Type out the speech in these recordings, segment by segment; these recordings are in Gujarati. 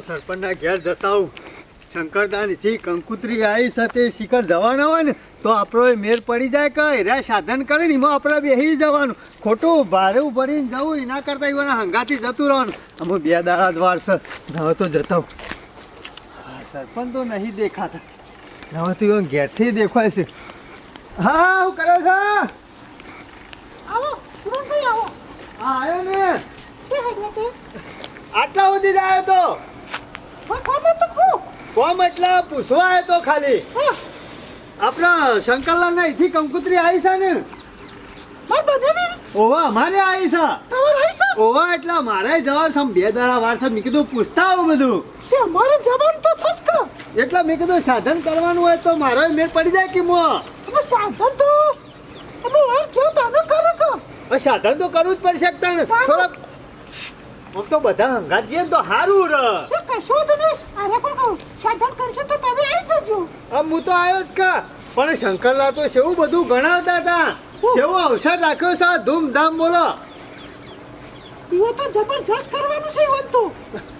તો સરપંચના ઘેર જતા હું શંકરદાનથી કંકુત્રી આવી સાથે શિખર જવાના હોય ને તો આપણો મેર પડી જાય કે એરા સાધન કરે ને એમાં આપણે બેસી જવાનું. ખોટું ભાડું ભરીને જવું એના કરતાં એવાના હંગાથી જતું રહેવાનું. અમે બે દાડા દ્વાર છે. હવે તો જતા સરપંચ તો નહીં દેખાતા. હવે તો એવા ઘેરથી દેખાય છે. હા હું કરો છો? આવો આવો. હા આવ્યો ને. આટલા સુધી જ આવ્યો તો. કોમ એટલે પૂછવા તો ખાલી. આપણા શંકરલાલ ના અહીંથી કંકુતરી આવી છે ને? ઓવા અમારે આવી છે. ઓવા એટલે મારે જવા સમ બે દાડા વાર છે. મેં કીધું પૂછતા આવું બધું. અમારે જવાનું તો સસ્કા એટલે મેં કીધું સાધન કરવાનું હોય તો મારો મેળ પડી જાય કે મો? સાધન તો સાધન તો કરવું જ પડશે શકતા આમ તો બધા હંગાત જઈએ તો હારું ર. કશું તો નહીં. અરે કોઈ સાધન કરશે તો તમે આવી જજો. આ હું તો આવ્યો જ કા. પણ શંકરલા તો સેવું બધું ગણાવતા હતા. સેવો અવસર રાખ્યો છે ધૂમધામ બોલો. એવો તો જબરજસ્ત કરવાનું છે એવું તો.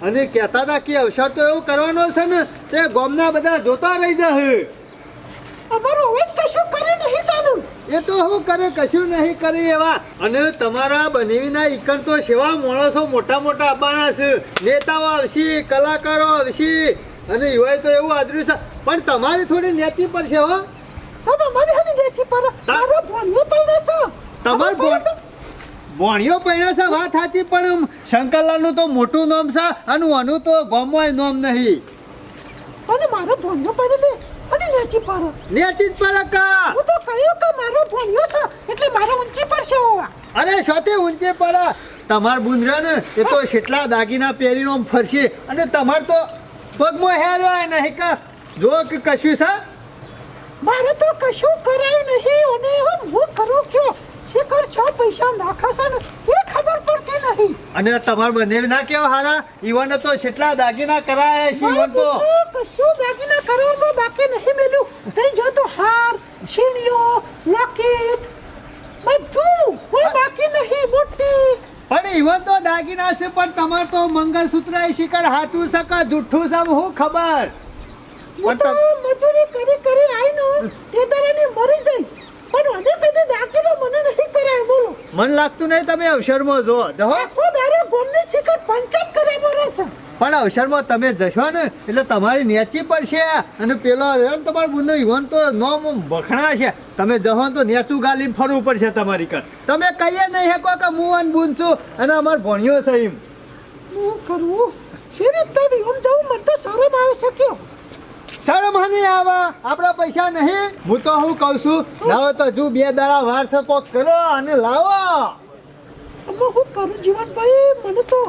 અને કહેતા હતા કે અવસર તો એવું કરવાનો છે ને તે ગોમના બધા જોતા રહી જશે અમારું હવે જ કશું એ તો હું કરે કશું નહીં કરે એવા. અને તમારા બનેવીના ઈકણ તો સેવા માણસો મોટા મોટા આવવાના છે. નેતાઓ આવશે કલાકારો આવશે. અને યુવાય તો એવું આદર્યું છે. પણ તમારી થોડી નેતી પડશે હો. સાબ અમારી હની નેતી પર મારો ભણવું પડે છે. તમાર ભોણિયો પડ્યો છે વાત સાચી પણ શંકરલાલનું તો મોટું નામ છે અને આનું તો ગોમોય નામ નહીં. અને મારો ભણ્યો પડે અને લેચી પર જ પડે કા? હું તો કહ્યું કે મારો ભણ્યો છે એટલે મારે ઊંચી પડશે હોવા. અરે શોતે ઊંચે પર તમાર બુંદરા ને એ તો કેટલા દાગીના પહેરીને ફરશે અને તમાર તો પગમાં હેર હોય નહીં કે? જો કે કશું છે? મારે તો કશું કરાયું નહીં અને હું હું કરું કયો? શેખર છ પૈસા નાખાશે ને એ ખબર પડતી નહીં. અને તમાર બંને ના કેવા હારા? ઈવન તો કેટલા દાગીના કરાયા છે ઈવન તો. કશું દાગીના કરવામાં બાકી નહીં મેલ્યું થઈ જો તો હાર શીણીઓ લોકેટ બધું. કોઈ બાકી નહીં મોટી. પણ ઈવન તો દાગીના છે પણ તમાર તો મંગળસૂત્ર એ શિખર હાથું છે જુઠ્ઠું સમ હું ખબર? મજૂરી કરી કરી આઈનો તે દરેની મરી જઈ. પણ મને કદી દાગીનો મને નહીં કરાય બોલો. મન લાગતું નહીં તમે અવસરમાં જો જહો ગોમની શિખર પંચાયત કરે રહેશે પણ અવસરમાં તમે જશો ને એટલે તમારી નેચી પડશે. અને પેલો રહ્યો તમારો બુંદો ઈવન તો નોમ બખણા છે. તમે જશો તો નેચું ગાલીને ફરવું પડશે તમારી કર તમે કહીએ નહીં શકો કે હું અને બુન છું અને અમાર ભણ્યો છે એમ. હું કરું? છે બી આમ જવું મને તો શરમ આવે શક્યો શરમ નહીં આવા? આપણા પૈસા નહીં? હું તો હું કહું છું લાવો તો જુ બે દાડા વારસો પોક કોક કરો અને લાવો. આમાં હું કરું? જીવનભાઈ મને તો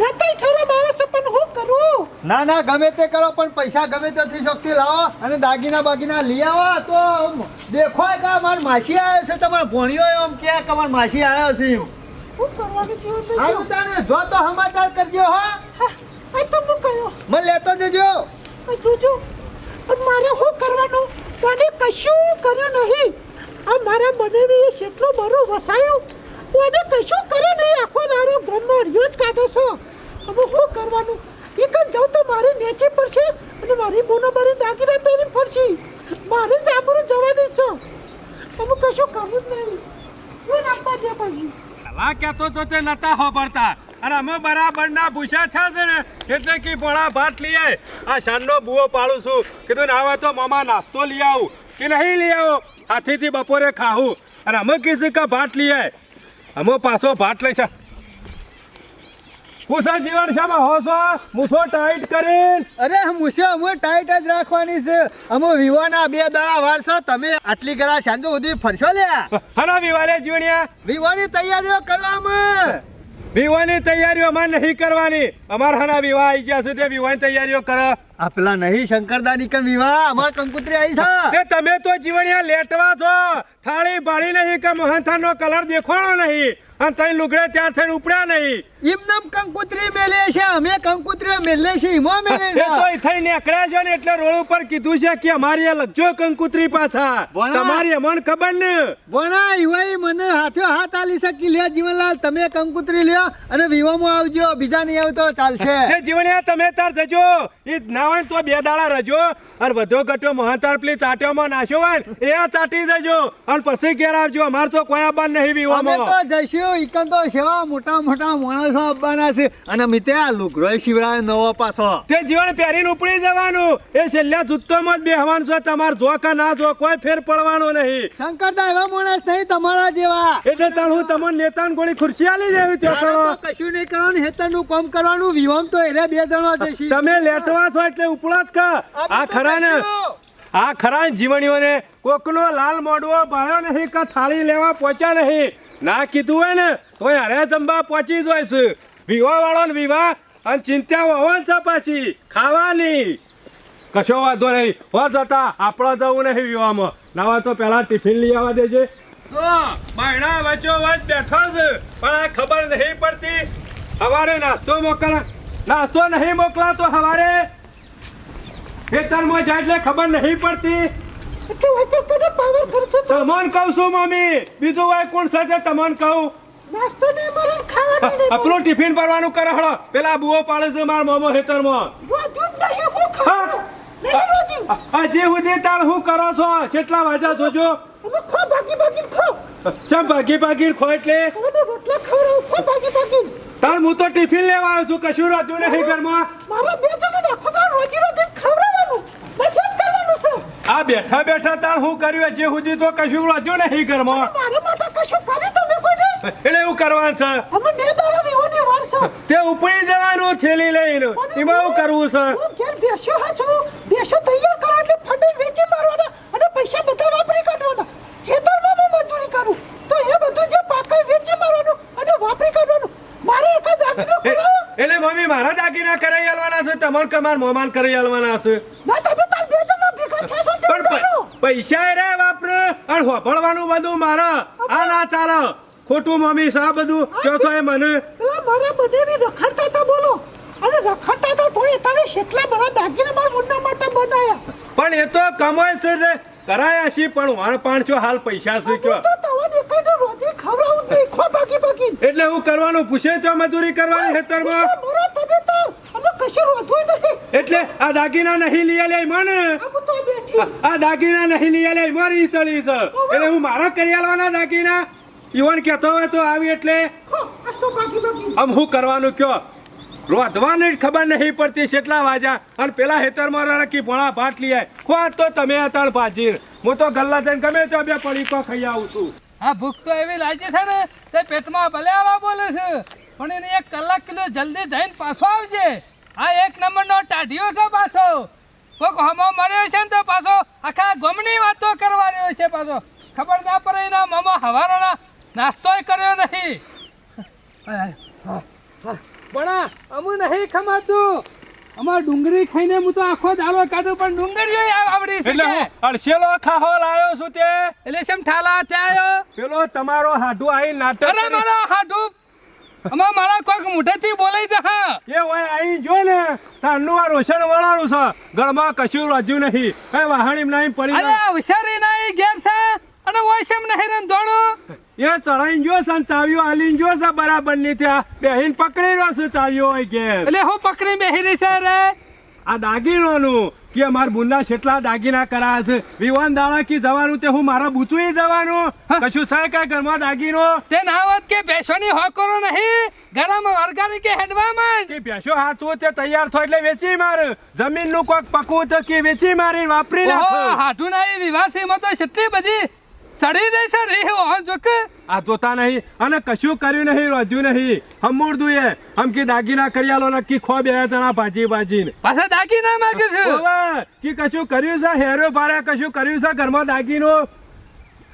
જાતે શરમ આવે છે પણ હું કરું? ના ના ગમે તે કરો પણ પૈસા ગમે ત્યાંથી શક્તિ લાવો અને દાગીના બાગીના લઈ આવો. તો દેખો કે માર માસી આવ્યો છે તમારો ભણ્યો એમ કે અમાર માસી આવ્યો છે એમ. હું કરવાનું જીવનભાઈ હારું તાને જો તો સમાચાર કરજો હો. હા આ તો હું કયો. મને લેતો જજો. જોજો પણ મારે શું કરવાનું? તને કશું કર્યું નહીં. આ મારા મને બી કેટલું બરું વસાયું. મને કશું કર્યું નહીં. આખો દારો ગામમાં અડિયો જ કાઢે છે. હવે શું કરવાનું? એક જ જાઉં તો મારે નેચી પડશે અને મારી બોનો મારી દાગીના પહેરી પડશે મારે જ આબરૂ જવાની છે. હવે કશું કરવું જ નહીં. હું આપવા દે પછી. પેલા કહેતો તો તે નતા હોબરતા અને અમે બરાબર ના પૂછ્યા છે ને, એટલે કે ભોળા ભાત લઈ આવે આ શાનનો બુઓ પાડું છું. કીધું, ને આવે તો મામા નાસ્તો લઈ આવું. કે નહીં લઈ આવો? હાથીથી બપોરે ખાવું અને અમે કીધું કે ભાત લઈ આય અમે પાછો ભાટ લઈ છે કુશા જીવન શામાં હો છો? મૂછો ટાઈટ કરીને. અરે મુસે અમે ટાઈટ જ રાખવાની છે. અમે વિવાના બે દાડા વારસો તમે આટલી ગરા સાંજો સુધી ફરશો લ્યા? હના વિવારે જીવણિયા. વિવાની તૈયારીઓ કરવામાં વિવાહની તૈયારીઓ અમારે નહીં કરવાની. અમારા હના વિવાહ આવી ગયા છે તે વિવાહની તૈયારીઓ કરો. આ પેલા નહીં શંકરદાની કે વિવાહ? અમાર કંકુત્રી આવી છે. તે તમે તો જીવણિયા લેટવા છો. થાળી ભાળી નહીં કે મોહનથાળ કલર દેખાણો નહીં. અને તઈ લુગડે ત્યાર થઈને ઉપડ્યા નહીં. એમનેમ કંકુત્રી મેલે છે અમે કંકુત્રી મેલે છે ઈમો મેલે એ તો છે થઈ નીકળ્યા છો ને એટલે રોડ ઉપર કીધું છે કે અમારી આ લગજો કંકુતરી પાછા. તમારી મન ખબર ને? ભણા ઈવાઈ મને હાથે હાથ આલી શકી લે જીવનલાલ તમે કંકુત્રી લ્યો અને વિવામાં આવજો બીજા નહીં આવતો ચાલશે. તે જીવણિયા તમે તાર જજો. એ ના તો બે દાડા રજો. અને વધો ઘટો મહાતાર પેલી ચાટ્યોમાં નાશો હોય એ ચાટી દેજો અને પછી ઘેર આવજો. અમાર તો કોઈ આબાન નહીં અમે તો જઈશું ઈકન તો સેવા મોટા મોટા માણસો આપવાના છે? અને મિતે આ લુગરોય શિવડાય નવો પાછો. તે જીવન પહેરીને ઉપડી જવાનું. એ છેલ્લા જૂતોમાં જ બેહવાનું છે. તમારે જો કે ના જો કોઈ ફેર પડવાનો નહીં. શંકરદા એવા માણસ નહીં તમારા જેવા. એટલે તાર હું તમને નેતાન ગોળી ખુરશી આલી જેવી તો કશું નહીં કરવાનું હેતરનું કામ કરવાનું વિહોમ તો એને બે જણા જઈશું તમે લેટવા છો એટલે ઉપડો જ કા. આ ખરા ને આ ખરા જીવણીઓને કોકનો લાલ મોડવો ભાયો નહીં કે થાળી લેવા પહોંચ્યા નહીં. ના કીધું હોય ને તો અરે જંબા પહોંચી જાય છે. વિવાહ વાળો ને વિવાહ અને ચિંતા હોવાનું છે પાછી. ખાવાની. કશો વાંધો નહીં. હો જતા, આપણો જવું નહીં વિવાહમાં. નાવા તો પહેલાં ટિફિન લઈ આવવા દેજે. તો મહિના વચ્ચો વચ બેઠો પણ આ ખબર નહીં પડતી. સવારે નાસ્તો મોકલા નાસ્તો નહીં મોકલાતો સવારે. ખેતરમાં જાય એટલે ખબર નહીં પડતી. એટલે હોય તો પાવર કરશો તમન કહું છું મમ્મી. બીજું ભાઈ કોણ સાથે? તમન કહું. નાસ્તો ને ને ખાવાનું આપણો ટિફિન ભરવાનું કરે હળો. પેલા બુઓ પાડે છે મારા મોમો હેતરમાં રોજ્યું જ નહીં હું ખાવાનું આ જે સુધી તાર શું કરો છો? કેટલા વાજા જોજો? ખો ભાગી ભાગી ખો. ચમ ભાગી ભાગી ખો એટલે? રોટલા ખવડાવું ખો ભાગી ભાગી. તાળ હું તો ટિફિન લેવા આવ્યો છું કશું રાખ્યું નહીં ઘરમાં. મારા બે જણને આખો રોજી રોજી ખવડાવવાનું બસ જ કરવાનું છે આ બેઠા બેઠા તાણ હું કર્યું જે સુધી તો કશું રાખ્યું નહીં ઘરમાં. મારા માટે કશું કર્યું તમે કોઈ એટલે એવું કરવાનું છે? અમે બે દાડા વિહોની વાર છે. તે ઉપડી જવાનું થેલી લઈને. એમાં એવું કરવું છે? હું ઘેર બેસ્યો હા છું. બેસ્યો તૈયાર કરો એટલે ફટેલ વેચી મારવાના અને પૈસા બધા વાપરી કાઢવાના. ખેતરમાં હું મજૂરી કરું. તો એ બધું જે પાકે વેચી મારવાનું અને વાપરી કાઢવાનું મારે એક જ દાગીનો એટલે મમ્મી મારા દાગીના કરાઈ આલવાના છે? તમારે કમાર મારા મોમાન કરી આલવાના છે? ના તમે તાર બેજો ના ભેગા પૈસા રે વાપરે અને હોભળવાનું બધું મારે. આ ના ચાલે. ખોટું મમ્મી સા બધું કયો છો એ મને. મારા બધે બી રખડતા હતા બોલો. અને રખડતા હતા તોય તારે શેટલા બરા દાગીના માર મુન્ના માટે બનાયા. પણ એ તો કમાય છે રે કરાયા છે પણ વાણ પાંચસો હાલ પૈસા છે કયો? તો તવા દેખાઈને રોજી ખવડાવું જ નહીં. ખો બાકી બાકી એટલે હું કરવાનું પૂછે તો મજૂરી કરવાની ખેતરમાં મારા તમે તો અમે કશું રોધવું નહીં. એટલે આ દાગીના નહીં લઈ લે મને. તો આ દાગીના નહીં લઈ આલ્યા મારી ચડી છે. એટલે હું મારા કરી આલવાના દાગીના. ઈવન કહેતો હોય તો આવી એટલે આમ હું કરવાનું કયો? રોધવાની ખબર નહીં પડતી કેટલા વાજા. અને પેલા હેતરમાં રણકી ભણા ભાત લઈ આય. ખોવા તો તમે અતાણ ભાજીર. હું તો ગલ્લા થઈને ગમે તો બે પડીકો ખાઈ આવું છું. આ ભૂખ તો એવી લાગી છે ને તે પેટમાં ભલે આવા બોલે છે પણ એને એક કલાક કિલો જલ્દી જઈને પાછો આવજે. આ એક નંબરનો ટાઢીઓ છે પાછો. કોક હમો મર્યો છે ને તો પાછો આખા ગમની વાતો કરવા રહ્યો છે પાછો. ખબર ના પડે એના મમો હવારોના નાસ્તોય કર્યો નહીં. પણ અમુ નહીં ખમાતું. અમાર ડુંગળી ખાઈને હું તો આખો દાડો કાઢું પણ ડુંગળીઓ આવડી છે એટલે? હું અળસેલો ખાહો લાયો છું તે. એટલે શેમ ઠાલા થયો પેલો તમારો હાડુ આઈ નાટક અરે મારા હાડું અમાર મારા કોઈક મોઢેથી બોલાઈ હા. એ હોય અહીં જો ને તારનું આ રોશન વળાનું છે. ગળમાં કશું રાજ્યું નહીં. કઈ વાહણી નહીં પડી અરે હોશિયારી હુશારી ના ઈ ઘેર છે? અને વૈશમ નહીં રન ધોણું એ ચડાઈ જો છે ચાવીઓ આલીને જો છે બરાબરની ત્યાં. બેહીન પકડી રહ્યો છે ચાવીઓ હોય ઘેર. એટલે હું પકડી બેહી રહી છે રે? આ દાગીનોનું. કે અમાર બુંદા છેટલા દાગીના કરાયા છે. વિવાન દાડા કી જવાનું તે હું મારા બૂચું જવાનું. કશું છે કા ઘરમાં દાગીનો? તે ના હોત કે પેશોની હો કરો નહીં. ગરમ ઓર્ગાનિક કે હેડવા માંડ. કે પેશો હાચવું તે તૈયાર થો એટલે વેચી માર. જમીનનું કોક પકવું તો કે વેચી મારી વાપરી નાખ. હાડું ના ઈ વિવાસીમાં તો છેટલી બધી ચડી જાય છે રે ઓહ જોક. આ જોતા નહીં અને કશું કર્યું નહીં રોજ્યું નહીં. હમૂર દુએ હમ કે દાગીના કરિયાલો નક્કી ખો બે જણા ભાજી ભાજીને. પાછા દાગીના માગે છે. કે કશું કર્યું છે હેરો ભારે કશું કર્યું છે ઘરમાં દાગીનો?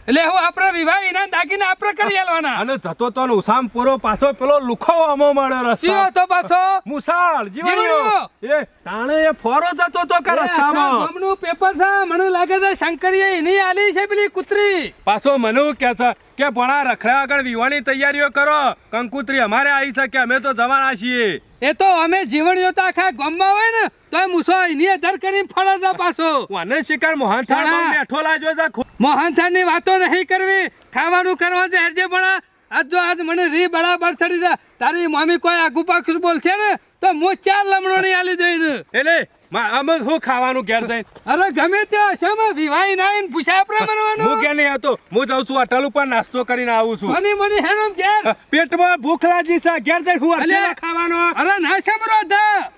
એટલે હું આપણે વિવાહ એના દાગીને આપણે કરી આલવાના. અને જતો તો ઉસામ પૂરો પાછો પેલો લુખો અમો મળ્યો રસ્તો. તો પાછો. મુસાળ જીવણીઓ એ તાણે એ ફોરો જતો તો કે રસ્તામાં. મમનું પેપર છે મને લાગે છે શંકરીએ એની આલી છે પેલી કુતરી. પાછો મને કે છે કે ભણા રખડા આગળ વિવાની તૈયારીઓ કરો. કંકુત્રી અમારે આવી શકે અમે તો જવાના છીએ. એ તો અમે જીવણીઓ તો આખા ગામમાં હોય ને તોય મૂસો એની અધર કરીને ફળે પાછો. વાને શિકાર મોહનથાળ બેઠો લાગ્યો છે ખો- મોહનથાળની વાતો નહીં કરવી. ખાવાનું કરવા છે હેરજે ભણા. આજ જો આજ મને રી બરાબર ચડી જાય તારી મમ્મી કોઈ આગુ પાછું બોલશે ને તો હું ચાર લમણો નહીં આલી દઈને. એટલે મા- અમે શું ખાવાનું ઘેર જઈને. અરે ગમે ત્યાં હશે અમે વિવાહી ના આવીને પૂછ્યા આપણે હું કે નહીં આવતો. હું જાઉં છું અટલ ઉપર નાસ્તો કરીને આવું છું. મની મની હેનો ઘેર. પેટમાં ભૂખ લાગી છે ઘેર જઈને હું અલ્યા. ખાવાનો. અરે ના સાંભળો ધા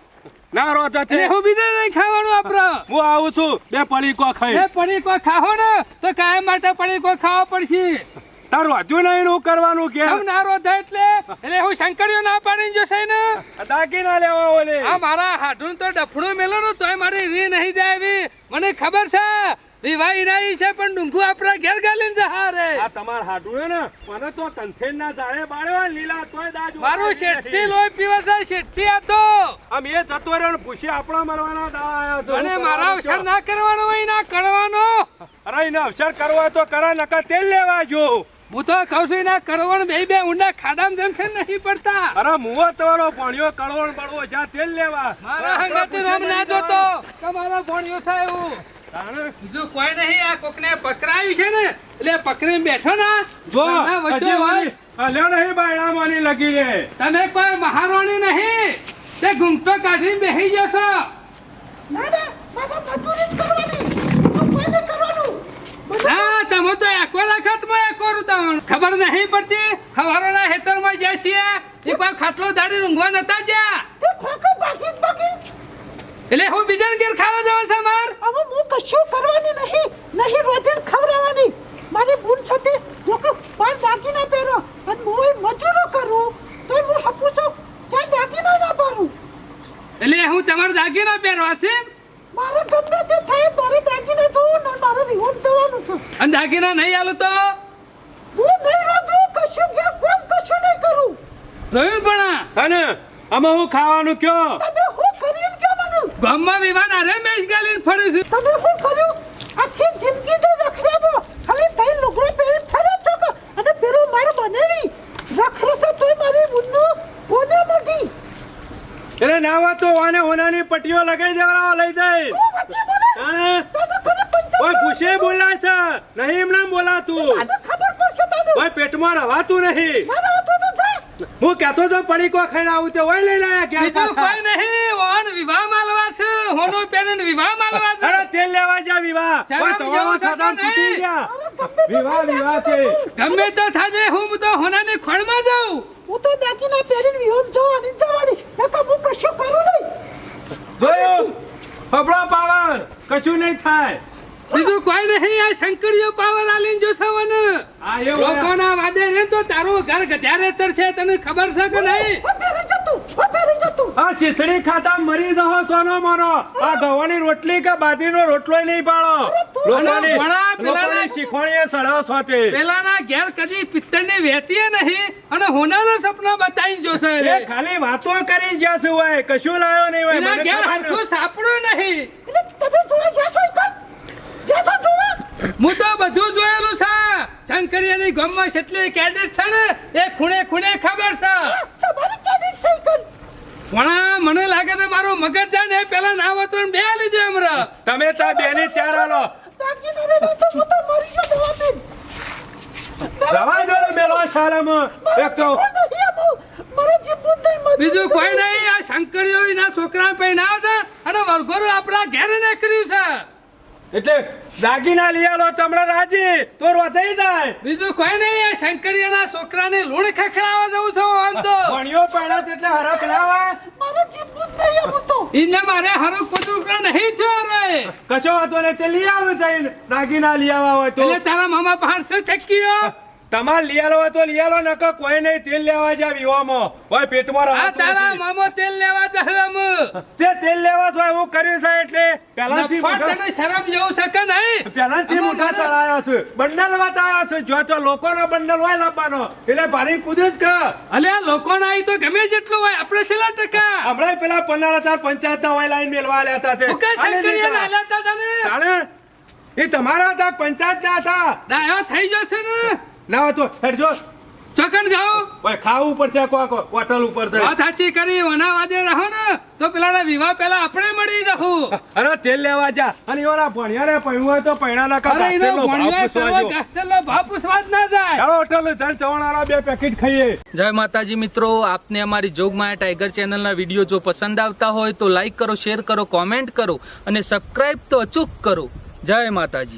ના રો છે. હું બીજું નહીં ખાવાનું આપણે હું આવું છું. બે પડીકો ખાઈ. પડી પડીકો ખાહો ને તો કાયમ માટે પડીકો ખાવા પડશે. તારું વાંચ્યું નહીં હું કરવાનું કે? કેમ નારો થાય એટલે. એટલે હું શંકરીઓ ના પાડીને જોશે ને. દાગીના લેવા ઓલે. આ મારા હાડું તો ડફડું મેલો ને તોય મારી રી નહીં જાય એવી. મને ખબર છે. વિવાહી નહીં છે પણ ડુંગુ આપણા ઘેર ગાલીને જહા રે આ તમાર હાડું ને મને તો તંથે ના જાળે બાળ્યો લીલા તોય દાજ મારું શેઠથી. લોહી પીવે છે શેઠથી આ તો. આમ એ જતો રહ્યો ને પૂછી આપણા મરવાના દાવા આયા છો. મને મારા અવસર ના કરવાનો હોય ના કરવાનો. અરે એને અવસર કરવો તો કરા નકર તેલ લેવા જો. હું તો કહું છું ના કરવાનું બે બે ઊંડા ખાડામાં જેમ છે નહીં પડતા. અરે મુવો તમારો ભણ્યો કળવણ બળવો જ્યાં તેલ લેવા. મારા હંગાતી નામ ના જોતો. તમારા ભણ્યો થાય એવું. બીજું કોઈ નહીં આ કોકને પકડાયું છે ને એટલે પકડીને બેઠો ને જો વચ્ચે હોય. હલ્યો નહીં બાયણામાંની લગી રે તમે કોઈ મહારાણી નહીં. તે ઘૂંઘટો કાઢીને બેસી જશો. ના ના મારે મજૂરી જ કરવાની બીજું કોઈ નહીં કરવાનું બધું હા તમે તો એકો રાખતમાં તમને ખબર નહીં પડતી. હવારોના હેતરમાં જાય છીએ. એ કોઈ ખાટલો દાડી રૂંગવા નતા જ્યાં. એટલે હું બીજા ઘેર ખાવા જવા છે માર? હવે હું કશું કરવાની નહીં. નહીં રોજે ખવડાવવાની. મારી બૂન સાથે જો કે બાર દાગીના પહેરો. અને હું મજૂરો કરું તો હું હપુસો ચાર દાગીના ના પહેરું એટલે હું તમારો દાગીના પહેરવા છે? મારે ગમે તે થાય મારે દાગીના જોવું ને મારે વિહોમ જવાનું છે. અને દાગીના નહીં આલું તો? રોધું કશું કે કશું નહીં કરું. જોયું પણ સને અમે હું ખાવાનું કયો? તમે શું કર્યું કે મને ગામમાં વિવાન અરે મેચ ગાલીને ફરે છે. તમે શું કર્યું? આખી જિંદગી તો રખડ્યાવો ખાલી તઈ લુગડો પહેરી ફરે છો અને પેલું મારે બનેવી. છે તોય મારી બુનનો કોને મોટી એટલે નાવા તો વાને હોનાની પટ્ટીઓ લગાઈ દેવડાવો લઈ જાય. બોલે? ઓય પૂછે બોલાય છે. નહીં બોલા તું ઓય પેટમાં રવાતું નહીં. તો તો હું કહેતો તો પડીકો ખાઈને આવું તે ઓય લઈ લાયા ઘેર બીજું કોઈ નહીં ઓન વિવાહ માલવા છે હોનો પેન વિવાહ માલવા છે. અરે તેલ લેવા જા વિવાહ. ઓય તવાનો જેવું સાધન તૂટી નહીં. ગયા વિવાહ વિવાહ છે ગમે તો થાજે હું તો હોનાને ખોળમાં જાઉં. હું તો દાગીના પહેરીને વિહોમ જવાની જ જવાની. નકર હું કશું કરું નહીં. જોયો? ફફડો પાવર. કશું નહીં થાય. બીજું કોઈ નહીં આ શંકરીઓ પાવર આલીન હોય. લોકોના વાદે રે તો તારું ઘર ગધ્યારે ચડશે તને ખબર છે કે નહીં? આ શીસડી ખાતા મરી રહો સોનો મોનો આ ગવાની રોટલી કે બાજરીનો રોટલો નહીં પાડો. લોકોની પેલાના- શીખવાણીએ સડાવ સોતે પેલાના ઘેર કદી પિત્તળની વેતીએ નહીં અને હોનાના સપના બતાવીને જોશે રે. ખાલી વાતો કરી જ્યાં હોય કશું લાયો નહીં હોય મને ઘેર હરખું સાપડું નહીં. એટલે તમે જોવા જોવા? હું તો બધું જોયેલું છે. શંકરિયાની ગામમાં કેટલી કેડેટ છે ને એ ખૂણે ખૂણે ખબર છે. તમારી કેડેટ સાયકલ પણ મને લાગે છે મારું મગજ છે ને એ પેલા ના હોતું ને બે લીધો એમરા તમે તો બેની ચાર આલો. રવા દો મેલો શાળામાં. એક તો બીજું કોઈ નહીં. આ શંકરીઓ ના છોકરા પૈણા છે અને વરઘોરું આપણા ઘેર કર્યું છે. એટલે દાગીના લઈ આલો તમને રાજી. તો રોધાઈ જાય. બીજું કોઈ નહીં આ શંકરીયાના છોકરાને લૂણ ખખડાવા જવું છે હું તો ભણ્યો પડ્યા છે એટલે હરખ લાવા. મારે જીવવું જ નહીં મારે થયો રે. કશો વાતો નહીં તે લઈ આવું જઈને. દાગીના લઈ હોય તો. એટલે તારા મામા પાંચસો થક્કીયો તમારે લઈ આલો હોય તો લઈ આલો નકર કોઈ નહીં તેલ લેવા જા વિવામાં હોય પેટમાં આ તારા મામો તેલ લેવા જશે તે તેલ લેવા તો હું કર્યું છે એટલે પહેલાથી મોટા- તને શરમ જેવું છે કે નહીં? પહેલાથી મોટા ચડાયા છે. બંડલ બતાવ્યા છે. જો તો લોકોનો બંડલ હોય લાવવાનો. એટલે ભારી કૂદે જ કર અલે લોકો લોકોના અહીં તો ગમે જેટલું હોય આપણે છેલ્લા ટકા. આપણે પેલા પંદર હજાર પંચાયત ના હોય લાઈન મેળવા આલ્યા હતા તે. જાણે એ તમારા હતા પંચાયત ના હતા ડાયો થઈ જશે ને ના તો હેડજો. ચકન જાઓ. ભાઈ ખાવું પડશે કોક હોટલ ઉપર થઈ વાત સાચી કરી વના વાદે રહો ને તો પેલાના વિવાહ પહેલા આપણે મળી જવું અરે તેલ લેવા જા. અને એવાના ભણ્યા પૈણું હોય તો પૈણાના કા અરે એનો ગાસ્તેલનો ભાવ પૂછવા જો. ગાસ્તેલનો ભાવ પૂછવા જ ના જાય. ચાલો હોટલ જન ચવાણાના બે પેકેટ ખાઈએ. જય માતાજી મિત્રો આપને અમારી જોગમાયા ટાઈગર ચેનલના વીડિયો જો પસંદ આવતા હોય તો લાઈક કરો શેર કરો કોમેન્ટ કરો અને સબસ્ક્રાઇબ તો અચૂક કરો. જય માતાજી.